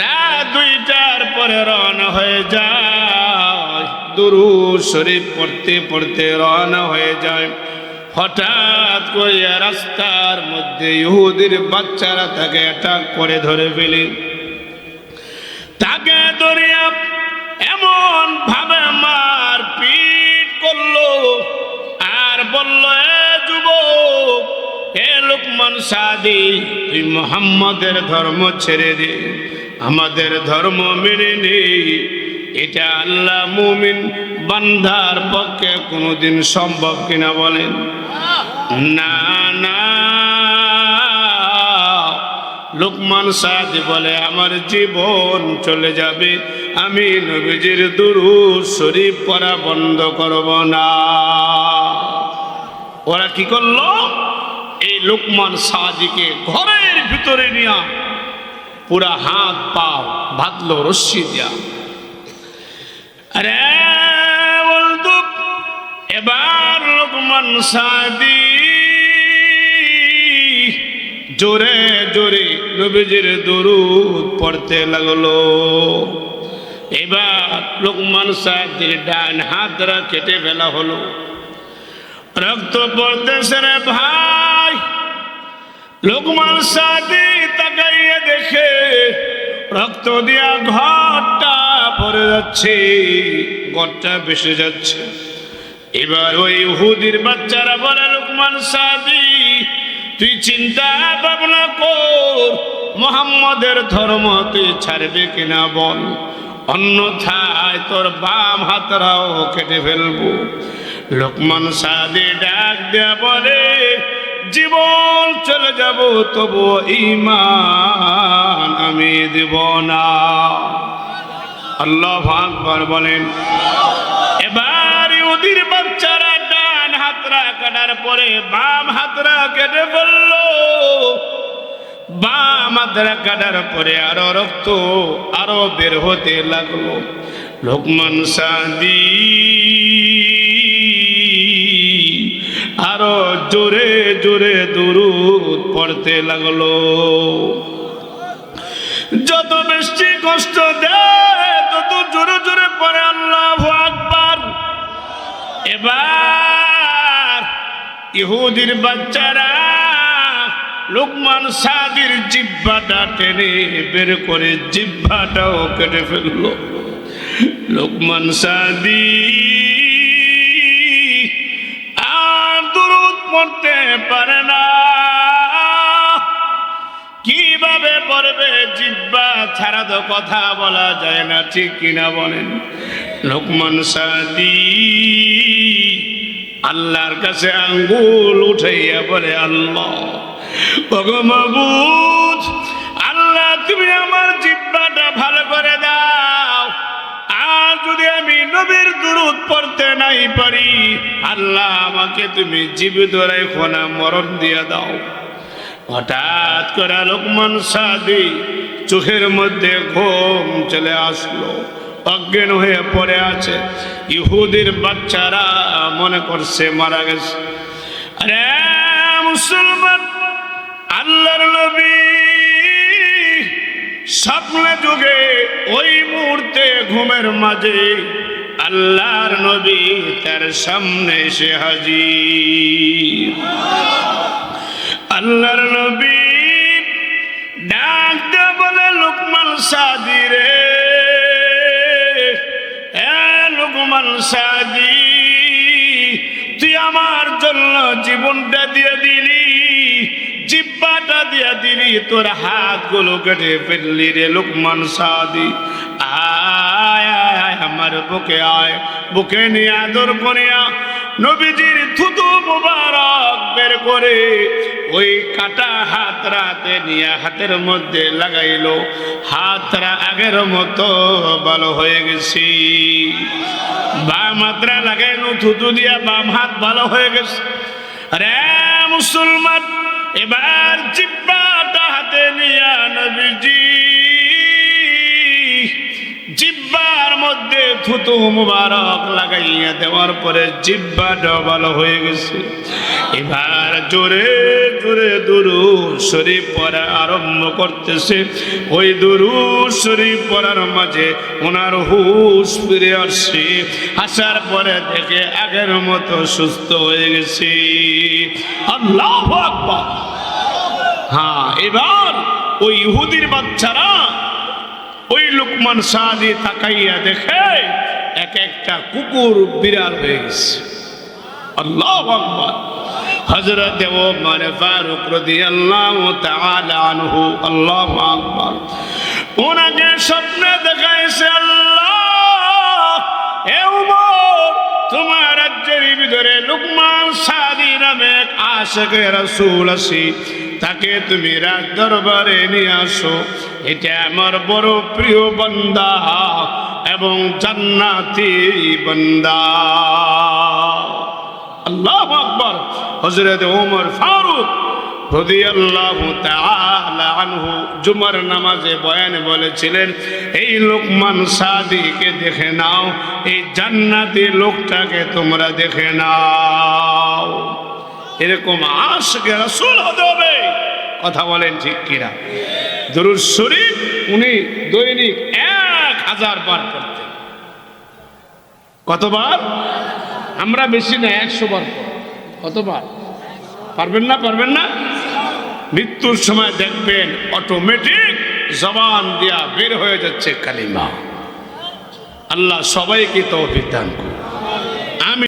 রাত দুইটার পরে রওনা হয়ে যায়। দুরু শরীফ পড়তে পড়তে রওনা হয়ে যায়। হঠাৎ করিয়া রাস্তার মধ্যে ইহুদির বাচ্চারা তাকে অ্যাটাক করে ধরে ফেলে। তাকে ধরিয়া এমন ভাবে মার পিট করল আর বলল যুবক হে লোকমান সাদি, তুই মোহাম্মদের ধর্ম ছেড়ে দে। আমাদের ধর্ম মেনে নেই। এটা আল্লাহ মুমিন বান্ধার পক্ষে কোনোদিন সম্ভব কিনা বলেন? না না। লোকমান সাদি বলে, আমার জীবন চলে যাবে। আমি নবীজির দুরু শরীফ পড়া বন্ধ করব না। ওরা কি করল? এই লোকমান সাদিকে ঘরের ভিতরে নিয়া পুরা হাত পাও বাঁধলো রশ্মি দিয়া। আরে এবার লোকমান সাদি। জোরে জোরে নবীজির দরুদ পড়তে লাগল। এবার লোকমান সাদির ডান হাতরা কেটে ফেলা হলো। রক্ত পড়তেছে রে ভাই, লোকমান দেখে রক্ত দিয়া ঘরটা পড়ে যাচ্ছে, ঘরটা বেসে যাচ্ছে। এবার ওই হুদির বাচ্চারা বলে, লোকমান সাদি, তুই চিন্তা ভাবনা কর, মোহাম্মদের ধর্ম তুই ছাড়বে কিনা বল। অন্যথায় তোর বাম হাতরাও কেটে ফেলব। লোকমান সাদি ডাক দেয়া বলে জীবন চলে যাব তবু ইমান আমি দেব না। আল্লাহ আকবর বলেন। এবার ওদের বাচ্চারা ডান হাতরা কাটার পরে বাম হাতরা কেটে ফেলল। বাম হাতরা কাটার পরে আরও রক্ত আরও বের হতে লাগল। লোকমান সাদি আরও জোরে জোরে দুরুদ পড়তে লাগল। যত বেশি কষ্ট দেয়, তত জোরে জোরে পড়ে আল্লাহ আকবার। এবার ইহুদির বাচ্চারা লোকমান সাদির জিব্বাটা টেনে বের করে জিব্বাটাও কেটে ফেলল। লোকমান সাদি পড়তে পারে না। কীভাবে পড়বে জিব্বা ছাড়া তো কথা বলা যায় না, ঠিক কিনা বলেন? লোকমান সাদি আল্লাহর কাছে আঙ্গুল উঠাইয়া বলে, আল্লাহ ভগমাবুদ আল্লাহ, তুমি আমার দুরুদ পড়তে নাই পারি। আল্লাহ আমাকে তুমি জীবিত রেখো না মরণ দিয়ে দাও। হঠাৎ করে লোকমান সাদি চোখের মধ্যে ঘুম চলে আসলো। অজ্ঞান হয়ে পড়ে আছে। ইহুদির বাচ্চারা মনে করছে মারা গেছে। আরে মুসলমান, আল্লাহর নবী স্বপ্নে যুগে ওই মুহূর্তে ঘুমের মাঝে আল্লাহর নবী তার সামনে এসে হাজির। আল্লাহর নবী ডাক বলে, লোকমান সাদি রে। লোকমান সাদি, তুই আমার জন্য জীবনটা দিয়ে দিলি, জিব্বাটা দিয়ে দিলি, তোর হাতগুলো কেটে ফেললি রে লোকমান সাদি। আয় আমার বুকে আয়, বুকে নিয়ে আদর করিয়া নবীজির থুতু মুবারক বের করে ওই কাটা হাত রাতে নিয়ে হাতের মধ্যে লাগাইলো। হাতরা আগের মতো ভালো হয়ে গেছি। বাম হাতরা লাগাইলো, থুতু দিয়া বাম হাত ভালো হয়ে গেছে। রে মুসলমান, এবার জিব্বাটা হাতে নিয়া নবীজি থুতু মুবারক লাগাইয়া দেওয়ার পরে জিব্বাটা ভালো হয়ে গেছে। এবার জোরে জোরে দুরু শরীফ পড়া আরম্ভ করতেছে। ওই দুরু শরীফ পড়ার মাঝে ওনার হুশ ফিরে আসছে। আসার পরে দেখে আগের মতো সুস্থ হয়ে গেছে। আল্লাহ আকবার। হ্যাঁ এবার ওই ইহুদির বাচ্চারা লুকমান সাদি তাকাইয়া দেখে এক একটা কুকুর বিড়াল হয়ে গেছে। আল্লাহ আকবার। হযরত ওমর ফারুক রাদিয়াল্লাহু তাআলা আনহু, আল্লাহু আকবার। ওনাকে স্বপ্নে দেখাইছে, আল্লাহ হে ওমর তোমার রাজ্যের ভিতরে লুকমান সাদি নামে এক আশেকে রাসূল আছে। তাকে তুমি রাজ দরবারে নিয়ে আসো। এটা আমার বড় প্রিয় বন্দা এবং জান্নাতি বান্দা। আল্লাহ আকবর। হজরত ওমর ফারুক জুমার নামাজে বয়ানে বলেছিলেন, এই লোকমান সাদিকে দেখে নাও, এই জান্নাতি লোকটাকে তোমরা দেখে নাও। এরকম আশকে রাসূল হতে হবে। কথা বলেন ঠিক কিনা? দরুদ শরীফ, উনি দৈনিক এক হাজার বার পড়তেন। কতবার? আমরা বেশি না, একশো বার। কতবার? পারবেন না পারবেন না? মৃত্যুর সময় দেখবেন অটোমেটিক জবান দিয়া বের হয়ে যাচ্ছে কালিমা। আল্লাহ সবাইকে তৌফিক দান করুন।